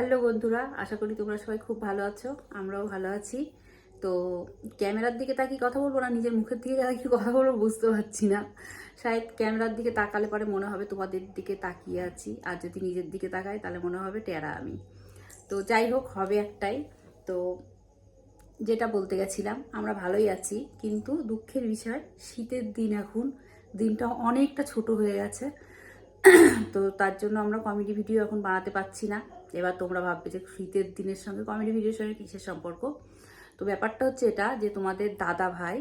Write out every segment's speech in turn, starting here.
Hello বন্ধুরা, আশা করি তোমরা সবাই খুব ভালো আছো, আমরাও ভালো আছি। তো ক্যামেরার দিকে তাকিয়ে কথা বলব না, নিজের মুখের দিকে তাকিয়ে কথা বলব বুঝতে পারছি না। শায়দ ক্যামেরার দিকে তাকালে পরে মনে হবে তোমাদের দিকে তাকিয়ে আছি, আর যদি নিজের দিকে তাকাই তাহলে মনে হবে টেরা আমি। তো যাই হোক, হবে একটাই। তো যেটা বলতে গেছিলাম, আমরা ভালোই আছি, কিন্তু দুঃখের বিষয়, শীতের দিন এখন, দিনটা অনেকটা ছোট হয়ে গেছে। তো তার জন্য আমরা কমেডি ভিডিও এখন বানাতে পারছি না। এবার তোমরা ভাববে যে শীতের দিনের সঙ্গে কমেডি ভিডিওর সঙ্গে কিসের সম্পর্ক? তো ব্যাপারটা হচ্ছে এটা যে তোমাদের দাদা ভাই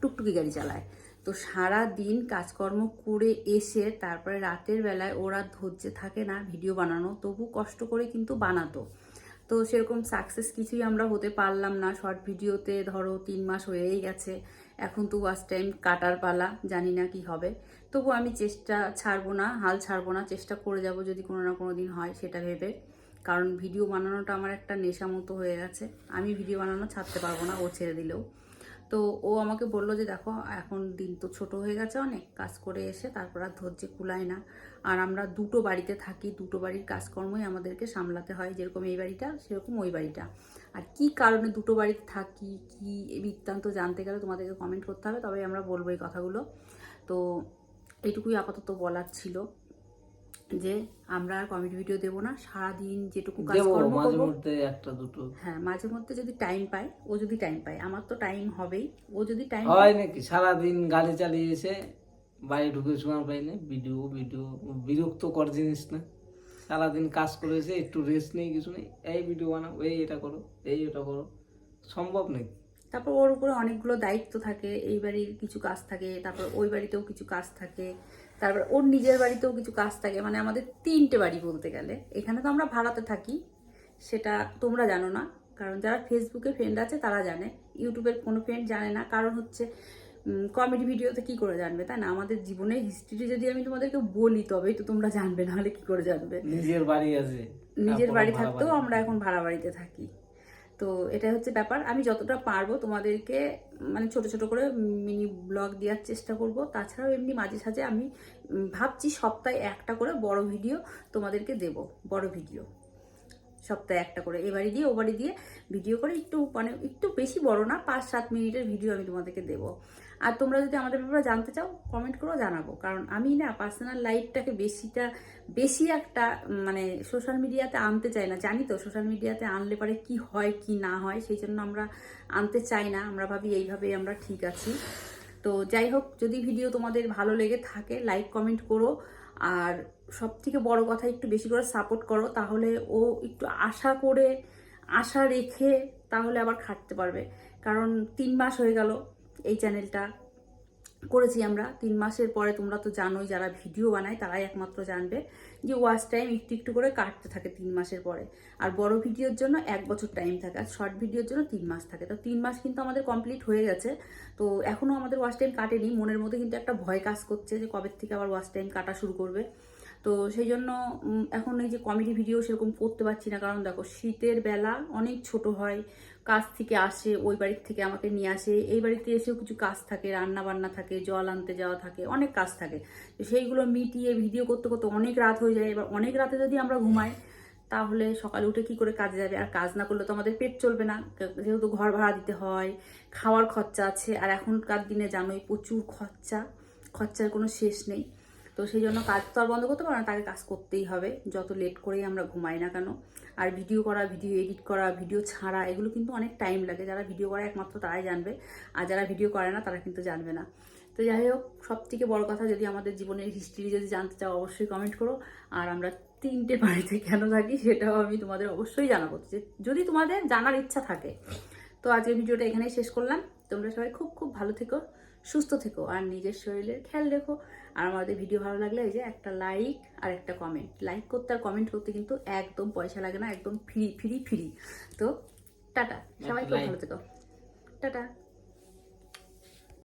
টুকটুকি গাড়ি চালায়। তো সারা দিন কাজকর্ম করে এসে তারপরে রাতের বেলায় ওরা ধৈর্য থাকে না ভিডিও বানানো। তবু কষ্ট করে কিন্তু বানাতো। তো সেরকম সাকসেস কিছুই আমরা হতে পারলাম না। শর্ট ভিডিওতে ধরো তিন মাস হয়েই গেছে। এখন তো ওয়াচ টাইম কাটার পালা, জানি না কি হবে। তবু আমি চেষ্টা ছাড়বো না, হাল ছাড়বো না, চেষ্টা করে যাব যদি কোনো না কোনো দিন হয় সেটা ভেবে। কারণ ভিডিও বানানোটা আমার একটা নেশা মতো হয়ে গেছে। আমি ভিডিও বানানো ছাড়তে পারব না, ও ছেড়ে দিলেও। তো ও আমাকে বলল যে, দেখো, এখন দিন তো ছোট হয়ে গেছে অনেক, কাজ করে এসে তারপর আর ধৈর্য কুলায় না। আর আমরা দুটো বাড়িতে থাকি, দুটো বাড়ির কাজকর্মই আমাদেরকে সামলাতে হয়, যেরকম এই বাড়িটা, সেরকম ওই বাড়িটা। আর কি কারণে দুটো বাড়িতে থাকি, কি বৃত্তান্ত জানতে গেলে তোমাদেরকে কমেন্ট করতে হবে তবে আমরা বলব এই কথাগুলো। তো এইটুকুই আপাতত বলার ছিল। যে আমরা আর কমেডি ভিডিও দেবো না সারাদিন যেটুকু কাজকর্ম মাঝে মধ্যে একটা দুটো। হ্যাঁ মাঝে মধ্যে যদি টাইম পায় ও যদি টাইম পায়। আমার তো টাইম হবেই। ও যদি টাইম হয় নাকি? সারাদিন গাড়ি চালিয়ে এসে বাইরে ঢুকে সময় পাই না। ভিডিও ভিডিও বিরক্ত কর জিনিস না। সারাদিন কাজ করে এসে একটু রেস্ট নেই কিছু নেই। এই ভিডিও বানাও এই এটা করো এই এটা করো। সম্ভব নাকি তারপর ওর উপরে অনেকগুলো দায়িত্ব থাকে। এই বাড়ির কিছু কাজ থাকে তারপর ওই বাড়িতেও কিছু কাজ থাকে। তারপর ওর নিজের বাড়িতেও কিছু কাজ থাকে মানে আমাদের তিনটে বাড়ি বলতে গেলে। এখানে তো আমরা ভাড়াতে থাকি সেটা তোমরা জানো না কারণ যারা ফেসবুকে ফ্রেন্ড আছে তারা জানে। ইউটিউবের কোনো ফ্রেন্ড জানে না কারণ হচ্ছে কমেডি ভিডিওতে কি করে জানবে তাই না? আমাদের জীবনের হিস্ট্রি যদি আমি তোমাদেরকে বলি তবেই তো তোমরা জানবে নাহলে কি করে জানবে? নিজের বাড়ি আছে নিজের বাড়ি থাকতেও আমরা এখন ভাড়া বাড়িতে থাকি। তো এটাই হচ্ছে ব্যাপার। আমি যতটা পারব তোমাদেরকে মানে ছোট ছোট করে মিনি ব্লগ দেওয়ার চেষ্টা করব। তাছাড়াও এমনি মাঝে সাঝে আমি ভাবছি সপ্তাহে একটা করে বড় ভিডিও তোমাদেরকে দেব, বড় ভিডিও সপ্তাহে একটা করে। এবারে দিয়ে ও বাড়ি দিয়ে ভিডিও করে। একটু মানে একটু বেশি বড় না, পাঁচ সাত মিনিটের ভিডিও আমি তোমাদেরকে দেবো। আর তোমরা যদি আমাদের ব্যাপারে জানতে চাও কমেন্ট করেও জানাব। কারণ আমি না পার্সোনাল লাইফটাকে বেশিটা, বেশি একটা মানে সোশ্যাল মিডিয়াতে আনতে চাই না। জানি তো সোশ্যাল মিডিয়াতে আনলে পরে কি হয়, কি না হয়, সেই জন্য আমরা আনতে চাই না। আমরা ভাবি এইভাবেই আমরা ঠিক আছি। তো যাই হোক, যদি ভিডিও তোমাদের ভালো লেগে থাকে লাইক কমেন্ট করো। আর সব থেকে বড় কথা একটু বেশি করে সাপোর্ট করো, তাহলে ও একটু আশা করে, আশা রেখে তাহলে আবার খাটতে পারবে। কারণ তিন মাস হয়ে গেল এই চ্যানেলটা করেছি আমরা। তিন মাসের পরে তোমরা তো জানোই, যারা ভিডিও বানায় তারাই একমাত্র জানবে যে ওয়াচ টাইম একটু একটু করে কাটতে থাকে তিন মাসের পরে। আর বড় ভিডিওর জন্য এক বছর টাইম থাকে, আর শর্ট ভিডিওর জন্য তিন মাস থাকে। তো তিন মাস কিন্তু আমাদের কমপ্লিট হয়ে গেছে। তো এখনও আমাদের ওয়াচ টাইম কাটেনি, মনের মধ্যে কিন্তু একটা ভয় কাজ করছে যে কবে থেকে আবার ওয়াচ টাইম কাটা শুরু করবে। তো সেই জন্য এখন এই যে কমেডি ভিডিও সেরকম করতে পারছি না, কারণ দেখো শীতের বেলা অনেক ছোট হয় কাজ থেকে আসে, ওই বাড়ির থেকে আমাকে নিয়ে আসে। এই বাড়িতে এসেও কিছু কাজ থাকে রান্না বান্না থাকে, জল আনতে যাওয়া থাকে, অনেক কাজ থাকে। তো সেইগুলো মিটিয়ে ভিডিও করতে করতে অনেক রাত হয়ে যায়। এবার অনেক রাতে যদি আমরা ঘুমাই, তাহলে সকালে উঠে কি করে কাজে যাবে? আর কাজ না করলে তো আমাদের পেট চলবে না। যেহেতু ঘর ভাড়া দিতে হয়, খাওয়ার খরচা আছে, আর এখনকার দিনে জানোই প্রচুর খরচা। খরচার কোনো শেষ নেই। তো সেই জন্য কাজ তো আর বন্ধ করতে পারো না, তাকে কাজ করতেই হবে। যত লেট করেই আমরা ঘুমাই না কেন, আর ভিডিও করা ভিডিও এডিট করা ভিডিও ছাড়া, এগুলো কিন্তু অনেক টাইম লাগে। যারা ভিডিও করে একমাত্র তারাই জানবে, আর যারা ভিডিও করে না, তারা কিন্তু জানবে না। তো যাই হোক সব থেকে বড় কথা যদি আমাদের জীবনের হিস্ট্রি যদি জানতে চাও, অবশ্যই কমেন্ট করো। আর আমরা তিনটে বাড়িতে কেন থাকি, সেটাও আমি তোমাদের অবশ্যই জানাব। যদি তোমাদের জানার ইচ্ছা থাকে তো আজকের ভিডিওটা এখানেই শেষ করলাম। তোমরা সবাই খুব খুব ভালো থেকো সুস্থ থেকো আর নিজের শরীরের খেয়াল রেখো। আর আমাদের ভিডিও ভালো লাগলে এই যে একটা লাইক আর একটা কমেন্ট লাইক করতে আর কমেন্ট করতে কিন্তু একদম পয়সা লাগে না একদম ফ্রি ফ্রি ফ্রি তো টাটা সবাই খুব ভালো থেকো। টাটা।